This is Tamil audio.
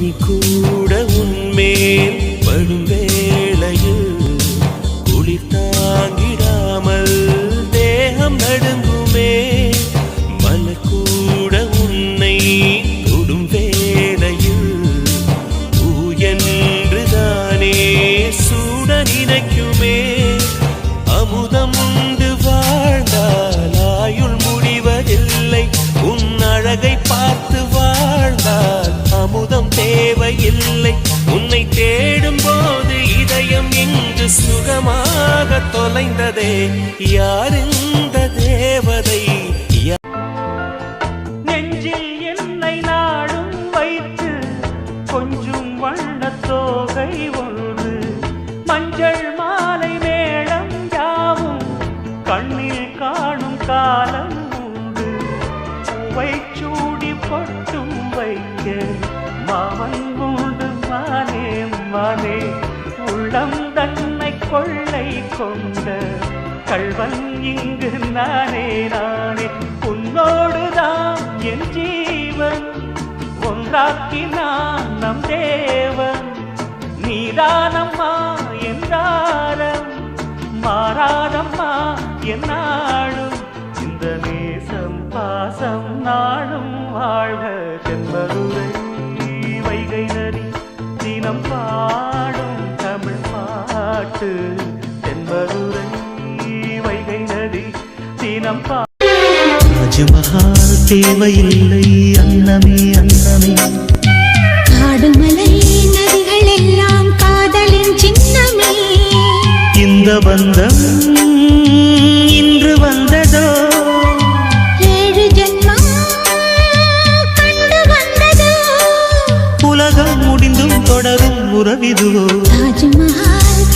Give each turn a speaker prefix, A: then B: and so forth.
A: பனி கூட உன்மேல் படுவே. அலைந்ததே தொலைந்ததே யார் இந்த தேவதை
B: நெஞ்சில் என்னை நாடும் வைத்து கொஞ்சம் வண்ண தோகை ஒன்று மஞ்சள் மாலை மேளம் யாவும் கண்ணில் காணும் காலம் உண்டு. பூவை சூடி பட்டும் வைக்க மாமன் உண்டு மானே மானே. உள்ளம் தன் கொள்ளை கொண்ட கள்வன் இங்கு நானே நானே. உன்னோடுதான் என் ஜீவன். ஒன்றாக்கினான் நம் தேவன். நீதானம்மா என்றாரம் மாறாதம்மா என்னாடும் தினம் பா
A: தாஜ்மஹால் தேவையில்லை அன்னமே அன்னமே.
C: காடுமலை நதிகள் எல்லாம் காதலின் சின்னமே.
A: இந்த பந்தம் இன்று வந்ததோ?
C: ஏழு ஜென்மம் கண்டு வந்ததோ?
A: உலகம் முடிந்தும் தொடரும் உறவிதுவோ
C: தாஜ்மஹால்